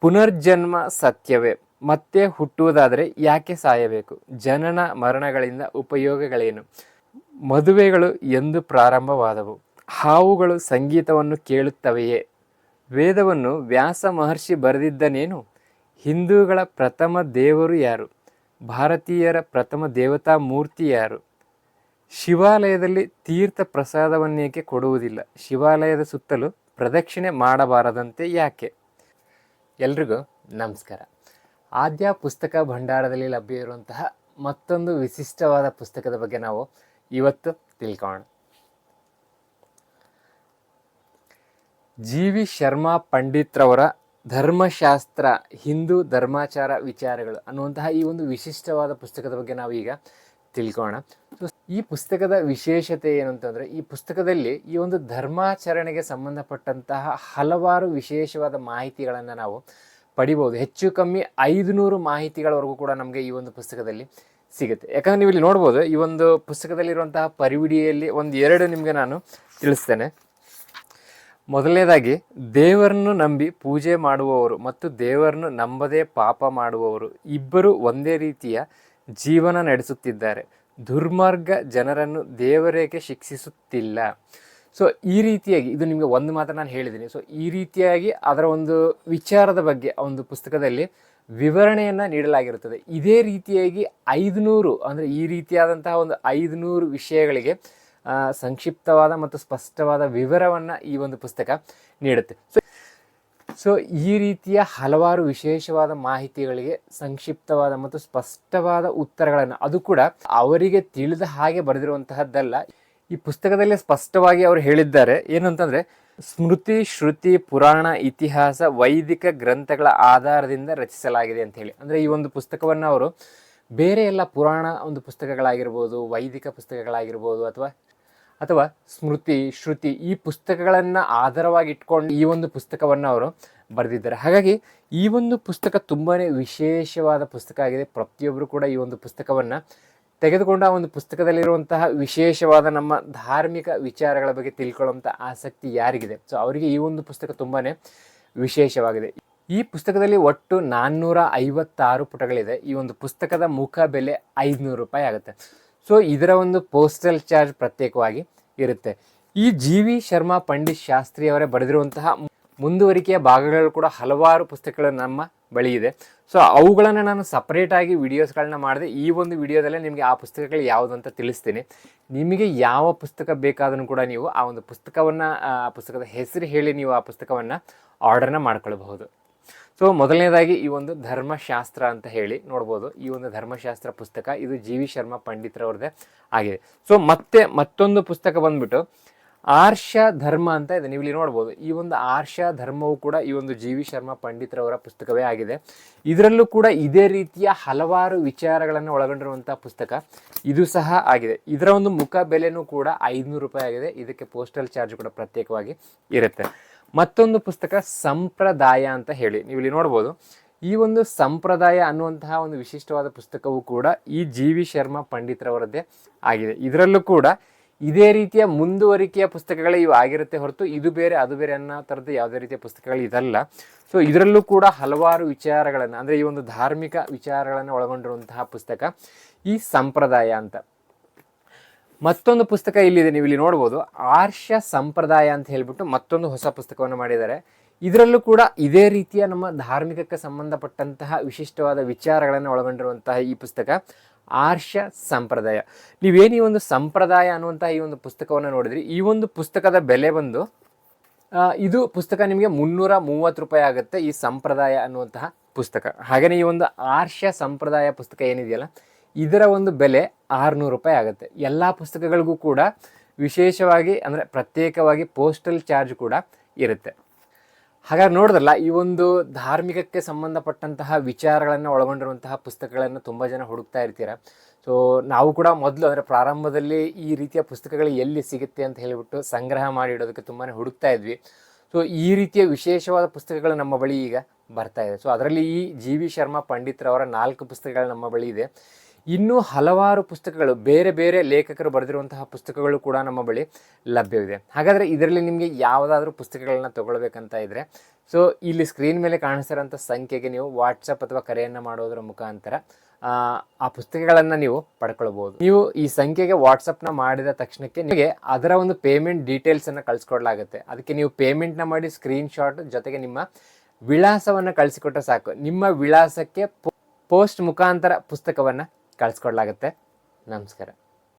ಪುನರ್ಜನ್ಮ ಸತ್ಯವೇ. ಮತ್ತೆ ಹುಟ್ಟುವುದಾದರೆ ಯಾಕೆ ಸಾಯಬೇಕು? ಜನನ ಮರಣಗಳಿಂದ ಉಪಯೋಗಗಳೇನು? ಮದುವೆಗಳು ಎಂದು ಪ್ರಾರಂಭವಾದವು. ಹಾವುಗಳು ಸಂಗೀತವನ್ನು ಕೇಳುತ್ತವೆಯೇ? ವೇದವನ್ನು ವ್ಯಾಸ ಮಹರ್ಷಿ ಬರೆದಿದ್ದನೇನು? ಹಿಂದೂಗಳ ಪ್ರಥಮ ದೇವರು ಯಾರು? ಭಾರತೀಯರ ಪ್ರಥಮ ದೇವತಾ ಮೂರ್ತಿ ಯಾರು? ಶಿವಾಲಯದಲ್ಲಿ ತೀರ್ಥ ಪ್ರಸಾದವನ್ನೇಕೆ ಕೊಡುವುದಿಲ್ಲ? ಶಿವಾಲಯದ ಸುತ್ತಲೂ ಪ್ರದಕ್ಷಿಣೆ ಮಾಡಬಾರದಂತೆ ಯಾಕೆ? ಎಲ್ರಿಗೂ ನಮಸ್ಕಾರ. ಆದ್ಯ ಪುಸ್ತಕ ಭಂಡಾರದಲ್ಲಿ ಲಭ್ಯ ಇರುವಂತಹ ಮತ್ತೊಂದು ವಿಶಿಷ್ಟವಾದ ಪುಸ್ತಕದ ಬಗ್ಗೆ ನಾವು ಇವತ್ತು ತಿಳ್ಕೋಣ ಜಿ ವಿ ಶರ್ಮಾ ಪಂಡಿತ್ರವರ ಧರ್ಮಶಾಸ್ತ್ರ, ಹಿಂದೂ ಧರ್ಮಾಚಾರ ವಿಚಾರಗಳು ಅನ್ನುವಂತಹ ಈ ಒಂದು ವಿಶಿಷ್ಟವಾದ ಪುಸ್ತಕದ ಬಗ್ಗೆ ನಾವು ಈಗ ತಿಳ್ಕೋಣ ಈ ಪುಸ್ತಕದ ವಿಶೇಷತೆ ಏನು ಅಂತಂದರೆ ಈ ಪುಸ್ತಕದಲ್ಲಿ ಈ ಒಂದು ಧರ್ಮಾಚರಣೆಗೆ ಸಂಬಂಧಪಟ್ಟಂತಹ ಹಲವಾರು ವಿಶೇಷವಾದ ಮಾಹಿತಿಗಳನ್ನು ನಾವು ಪಡಿಬೋದು. ಹೆಚ್ಚು ಕಮ್ಮಿ ಐದುನೂರು ಮಾಹಿತಿಗಳವರೆಗೂ ಕೂಡ ನಮಗೆ ಈ ಒಂದು ಪುಸ್ತಕದಲ್ಲಿ ಸಿಗುತ್ತೆ. ಯಾಕಂದರೆ ನೀವು ಇಲ್ಲಿ ನೋಡ್ಬೋದು, ಈ ಒಂದು ಪುಸ್ತಕದಲ್ಲಿರುವಂತಹ ಪರಿವಿಡಿಯಲ್ಲಿ ಒಂದು ಎರಡು ನಿಮಗೆ ನಾನು ತಿಳಿಸ್ತೇನೆ. ಮೊದಲನೇದಾಗಿ, ದೇವರನ್ನು ನಂಬಿ ಪೂಜೆ ಮಾಡುವವರು ಮತ್ತು ದೇವರನ್ನು ನಂಬದೇ ಪಾಪ ಮಾಡುವವರು ಇಬ್ಬರು ಒಂದೇ ರೀತಿಯ ಜೀವನ ನಡೆಸುತ್ತಿದ್ದಾರೆ. ದುರ್ಮಾರ್ಗ ಜನರನ್ನು ದೇವರೇಕೆ ಶಿಕ್ಷಿಸುತ್ತಿಲ್ಲ. ಸೊ ಈ ರೀತಿಯಾಗಿ, ಇದು ನಿಮಗೆ ಒಂದು ಮಾತ್ರ ನಾನು ಹೇಳಿದ್ದೀನಿ. ಸೊ ಈ ರೀತಿಯಾಗಿ ಅದರ ಒಂದು ವಿಚಾರದ ಬಗ್ಗೆ, ಆ ಒಂದು ಪುಸ್ತಕದಲ್ಲಿ ವಿವರಣೆಯನ್ನು ನೀಡಲಾಗಿರುತ್ತದೆ. ಇದೇ ರೀತಿಯಾಗಿ ಐದುನೂರು, ಅಂದರೆ ಈ ರೀತಿಯಾದಂತಹ ಒಂದು ಐದುನೂರು ವಿಷಯಗಳಿಗೆ ಸಂಕ್ಷಿಪ್ತವಾದ ಮತ್ತು ಸ್ಪಷ್ಟವಾದ ವಿವರವನ್ನು ಈ ಒಂದು ಪುಸ್ತಕ ನೀಡುತ್ತೆ. ಸೊ ಸೊ ಈ ರೀತಿಯ ಹಲವಾರು ವಿಶೇಷವಾದ ಮಾಹಿತಿಗಳಿಗೆ ಸಂಕ್ಷಿಪ್ತವಾದ ಮತ್ತು ಸ್ಪಷ್ಟವಾದ ಉತ್ತರಗಳನ್ನು ಅದು ಕೂಡ ಅವರಿಗೆ ತಿಳಿದ ಹಾಗೆ ಬರೆದಿರುವಂತಹದ್ದಲ್ಲ. ಈ ಪುಸ್ತಕದಲ್ಲಿ ಸ್ಪಷ್ಟವಾಗಿ ಅವರು ಹೇಳಿದ್ದಾರೆ. ಏನಂತಂದ್ರೆ ಸ್ಮೃತಿ, ಶ್ರುತಿ, ಪುರಾಣ, ಇತಿಹಾಸ, ವೈದಿಕ ಗ್ರಂಥಗಳ ಆಧಾರದಿಂದ ರಚಿಸಲಾಗಿದೆ ಅಂತ ಹೇಳಿ. ಅಂದ್ರೆ ಈ ಒಂದು ಪುಸ್ತಕವನ್ನು ಅವರು ಬೇರೆ ಎಲ್ಲ ಪುರಾಣ ಒಂದು ಪುಸ್ತಕಗಳಾಗಿರ್ಬೋದು, ವೈದಿಕ ಪುಸ್ತಕಗಳಾಗಿರ್ಬೋದು ಅಥವಾ ಅಥವಾ ಸ್ಮೃತಿ, ಶ್ರುತಿ ಈ ಪುಸ್ತಕಗಳನ್ನು ಆಧಾರವಾಗಿ ಇಟ್ಕೊಂಡು ಈ ಒಂದು ಪುಸ್ತಕವನ್ನು ಅವರು ಬರೆದಿದ್ದಾರೆ. ಹಾಗಾಗಿ ಈ ಒಂದು ಪುಸ್ತಕ ತುಂಬಾ ವಿಶೇಷವಾದ ಪುಸ್ತಕ ಆಗಿದೆ. ಪ್ರತಿಯೊಬ್ಬರು ಕೂಡ ಈ ಒಂದು ಪುಸ್ತಕವನ್ನು ತೆಗೆದುಕೊಂಡು ಆ ಒಂದು ಪುಸ್ತಕದಲ್ಲಿರುವಂತಹ ವಿಶೇಷವಾದ ನಮ್ಮ ಧಾರ್ಮಿಕ ವಿಚಾರಗಳ ಬಗ್ಗೆ ತಿಳ್ಕೊಳ್ಳುವಂಥ ಆಸಕ್ತಿ ಯಾರಿಗಿದೆ? ಸೊ ಅವರಿಗೆ ಈ ಒಂದು ಪುಸ್ತಕ ತುಂಬಾ ವಿಶೇಷವಾಗಿದೆ. ಈ ಪುಸ್ತಕದಲ್ಲಿ ಒಟ್ಟು ನಾನ್ನೂರ ಐವತ್ತಾರು ಪುಟಗಳಿದೆ. ಈ ಒಂದು ಪುಸ್ತಕದ ಮುಖ ಬೆಲೆ ಐದುನೂರು ರೂಪಾಯಿ ಆಗುತ್ತೆ. ಸೊ ಇದರ ಒಂದು ಪೋಸ್ಟಲ್ ಚಾರ್ಜ್ ಪ್ರತ್ಯೇಕವಾಗಿ ಇರುತ್ತೆ. ಈ ಜಿ ವಿ ಶರ್ಮಾ ಪಂಡಿತ್ ಶಾಸ್ತ್ರಿ ಅವರೇ ಬರೆದಿರುವಂತಹ ಮುಂದುವರಿಕೆಯ ಭಾಗಗಳು ಕೂಡ ಹಲವಾರು ಪುಸ್ತಕಗಳು ನಮ್ಮ ಬಳಿ ಇದೆ. ಸೊ ಅವುಗಳನ್ನು ನಾನು ಸಪ್ರೇಟಾಗಿ ವಿಡಿಯೋಸ್ಗಳನ್ನ ಮಾಡಿದೆ ಈ ಒಂದು ವಿಡಿಯೋದಲ್ಲೇ ನಿಮಗೆ ಆ ಪುಸ್ತಕಗಳು ಯಾವುದು ಅಂತ ತಿಳಿಸ್ತೀನಿ. ನಿಮಗೆ ಯಾವ ಪುಸ್ತಕ ಬೇಕಾದರೂ ಕೂಡ ನೀವು ಆ ಒಂದು ಪುಸ್ತಕವನ್ನು, ಆ ಪುಸ್ತಕದ ಹೆಸರು ಹೇಳಿ ನೀವು ಆ ಪುಸ್ತಕವನ್ನು ಆರ್ಡರ್ನ ಮಾಡ್ಕೊಳ್ಬಹುದು. ಸೊ ಮೊದಲನೇದಾಗಿ ಈ ಒಂದು ಧರ್ಮಶಾಸ್ತ್ರ ಅಂತ ಹೇಳಿ ನೋಡ್ಬೋದು. ಈ ಒಂದು ಧರ್ಮಶಾಸ್ತ್ರ ಪುಸ್ತಕ ಇದು ಜಿ ವಿ ಶರ್ಮಾ ಪಂಡಿತ್ರವ್ರದ್ದೇ ಆಗಿದೆ. ಸೊ ಮತ್ತೆ ಮತ್ತೊಂದು ಪುಸ್ತಕ ಬಂದ್ಬಿಟ್ಟು ಆರ್ಷ ಧರ್ಮ ಅಂತ ಇದೆ. ನೀವು ಇಲ್ಲಿ ನೋಡ್ಬೋದು. ಈ ಒಂದು ಆರ್ಷ ಧರ್ಮವು ಕೂಡ ಈ ಒಂದು ಜಿ ವಿ ಶರ್ಮಾ ಪಂಡಿತ್ರವರ ಪುಸ್ತಕವೇ ಆಗಿದೆ. ಇದರಲ್ಲೂ ಕೂಡ ಇದೇ ರೀತಿಯ ಹಲವಾರು ವಿಚಾರಗಳನ್ನು ಒಳಗೊಂಡಿರುವಂಥ ಪುಸ್ತಕ ಇದು ಸಹ ಆಗಿದೆ. ಇದರ ಒಂದು ಮುಖ ಬೆಲೆನೂ ಕೂಡ ಐದುನೂರು ರೂಪಾಯಿ ಆಗಿದೆ. ಇದಕ್ಕೆ ಪೋಸ್ಟಲ್ ಚಾರ್ಜ್ ಕೂಡ ಪ್ರತ್ಯೇಕವಾಗಿ ಇರುತ್ತೆ. ಮತ್ತೊಂದು ಪುಸ್ತಕ ಸಂಪ್ರದಾಯ ಅಂತ ಹೇಳಿ, ನೀವು ಇಲ್ಲಿ ನೋಡ್ಬೋದು. ಈ ಒಂದು ಸಂಪ್ರದಾಯ ಅನ್ನುವಂತಹ ಒಂದು ವಿಶಿಷ್ಟವಾದ ಪುಸ್ತಕವೂ ಕೂಡ ಈ ಜಿ ವಿ ಶರ್ಮಾ ಪಂಡಿತ್ರವರದ್ದೇ ಆಗಿದೆ. ಇದರಲ್ಲೂ ಕೂಡ ಇದೇ ರೀತಿಯ ಮುಂದುವರಿಕೆಯ ಪುಸ್ತಕಗಳೇ ಇವು ಆಗಿರುತ್ತೆ ಹೊರತು ಇದು ಬೇರೆ, ಅದು ಬೇರೆ ಅನ್ನೋ ಥರದ್ದು ಯಾವುದೇ ರೀತಿಯ ಪುಸ್ತಕಗಳು ಇದಲ್ಲ. ಸೊ ಇದರಲ್ಲೂ ಕೂಡ ಹಲವಾರು ವಿಚಾರಗಳನ್ನು, ಅಂದರೆ ಈ ಒಂದು ಧಾರ್ಮಿಕ ವಿಚಾರಗಳನ್ನು ಒಳಗೊಂಡಿರುವಂತಹ ಪುಸ್ತಕ ಈ ಸಂಪ್ರದಾಯ ಅಂತ. ಮತ್ತೊಂದು ಪುಸ್ತಕ ಇಲ್ಲಿದೆ ನೀವು ಇಲ್ಲಿ ನೋಡ್ಬೋದು. ಆರ್ಷ ಸಂಪ್ರದಾಯ ಅಂತ ಹೇಳ್ಬಿಟ್ಟು ಮತ್ತೊಂದು ಹೊಸ ಪುಸ್ತಕವನ್ನು ಮಾಡಿದ್ದಾರೆ. ಇದರಲ್ಲೂ ಕೂಡ ಇದೇ ರೀತಿಯ ನಮ್ಮ ಧಾರ್ಮಿಕಕ್ಕೆ ಸಂಬಂಧಪಟ್ಟಂತಹ ವಿಶಿಷ್ಟವಾದ ವಿಚಾರಗಳನ್ನು ಒಳಗೊಂಡಿರುವಂತಹ ಈ ಪುಸ್ತಕ, ಆರ್ಷ ಸಂಪ್ರದಾಯ. ನೀವೇನು ಈ ಒಂದು ಸಂಪ್ರದಾಯ ಅನ್ನುವಂತಹ ಈ ಒಂದು ಪುಸ್ತಕವನ್ನು ನೋಡಿದ್ರಿ? ಈ ಒಂದು ಪುಸ್ತಕದ ಬೆಲೆ ಬಂದು ಇದು ಪುಸ್ತಕ ನಿಮಗೆ ಮುನ್ನೂರ ಮೂವತ್ತು ರೂಪಾಯಿ ಆಗುತ್ತೆ ಈ ಸಂಪ್ರದಾಯ ಅನ್ನುವಂತಹ ಪುಸ್ತಕ. ಹಾಗೆಯೇ ಈ ಒಂದು ಆರ್ಷ ಸಂಪ್ರದಾಯ ಪುಸ್ತಕ ಏನಿದೆಯಲ್ಲ ಇದರ ಒಂದು ಬೆಲೆ ಆರುನೂರು ರೂಪಾಯಿ ಆಗುತ್ತೆ. ಎಲ್ಲ ಪುಸ್ತಕಗಳಿಗೂ ಕೂಡ ವಿಶೇಷವಾಗಿ ಅಂದರೆ ಪ್ರತ್ಯೇಕವಾಗಿ ಪೋಸ್ಟಲ್ ಚಾರ್ಜ್ ಕೂಡ ಇರುತ್ತೆ. ಹಾಗಾಗಿ ನೋಡಿದ್ರಲ್ಲ ಈ ಒಂದು ಧಾರ್ಮಿಕಕ್ಕೆ ಸಂಬಂಧಪಟ್ಟಂತಹ ವಿಚಾರಗಳನ್ನು ಒಳಗೊಂಡಿರುವಂತಹ ಪುಸ್ತಕಗಳನ್ನು ತುಂಬ ಜನ ಹುಡುಕ್ತಾ ಇರ್ತೀರ. ಸೊ ನಾವು ಕೂಡ ಮೊದಲು ಅಂದರೆ ಪ್ರಾರಂಭದಲ್ಲಿ ಈ ರೀತಿಯ ಪುಸ್ತಕಗಳು ಎಲ್ಲಿ ಸಿಗುತ್ತೆ ಅಂತ ಹೇಳಿಬಿಟ್ಟು ಸಂಗ್ರಹ ಮಾಡಿ ಇಡೋದಕ್ಕೆ ತುಂಬಾ ಹುಡುಕ್ತಾ ಇದ್ವಿ. ಸೊ ಈ ರೀತಿಯ ವಿಶೇಷವಾದ ಪುಸ್ತಕಗಳು ನಮ್ಮ ಬಳಿ ಈಗ ಬರ್ತಾ ಇದೆ. ಸೊ ಅದರಲ್ಲಿ ಈ ಜಿ ವಿ ಶರ್ಮಾ ಪಂಡಿತ್ರವರ ನಾಲ್ಕು ಪುಸ್ತಕಗಳು ನಮ್ಮ ಬಳಿ ಇದೆ. ಇನ್ನೂ ಹಲವಾರು ಪುಸ್ತಕಗಳು ಬೇರೆ ಬೇರೆ ಲೇಖಕರು ಬರೆದಿರುವಂತಹ ಪುಸ್ತಕಗಳು ಕೂಡ ನಮ್ಮ ಬಳಿ ಲಭ್ಯವಿದೆ. ಹಾಗಾದರೆ ಇದರಲ್ಲಿ ನಿಮಗೆ ಯಾವುದಾದ್ರೂ ಪುಸ್ತಕಗಳನ್ನು ತಗೊಳ್ಬೇಕಂತ ಇದ್ದರೆ ಸೊ ಇಲ್ಲಿ ಸ್ಕ್ರೀನ್ ಮೇಲೆ ಕಾಣಿಸ್ತಿರೋಂಥ ಸಂಖ್ಯೆಗೆ ನೀವು ವಾಟ್ಸಪ್ ಅಥವಾ ಕರೆಯನ್ನು ಮಾಡೋದರ ಮುಖಾಂತರ ಆ, ಪುಸ್ತಕಗಳನ್ನು ನೀವು ಪಡ್ಕೊಳ್ಬೋದು. ನೀವು ಈ ಸಂಖ್ಯೆಗೆ ವಾಟ್ಸಪ್ನ ಮಾಡಿದ ತಕ್ಷಣಕ್ಕೆ ನಿಮಗೆ ಅದರ ಒಂದು ಪೇಮೆಂಟ್ ಡೀಟೇಲ್ಸನ್ನು ಕಳಿಸ್ಕೊಡ್ಲಾಗುತ್ತೆ. ಅದಕ್ಕೆ ನೀವು ಪೇಮೆಂಟ್ನ ಮಾಡಿ ಸ್ಕ್ರೀನ್ಶಾಟ್ ಜೊತೆಗೆ ನಿಮ್ಮ ವಿಳಾಸವನ್ನು ಕಳಿಸಿಕೊಟ್ಟರೆ ಸಾಕು. ನಿಮ್ಮ ವಿಳಾಸಕ್ಕೆ ಪೋಸ್ಟ್ ಮುಖಾಂತರ ಪುಸ್ತಕವನ್ನು ಕಳಿಸ್ಕೊಡ್ಲಾಗುತ್ತೆ. ನಮಸ್ಕಾರ.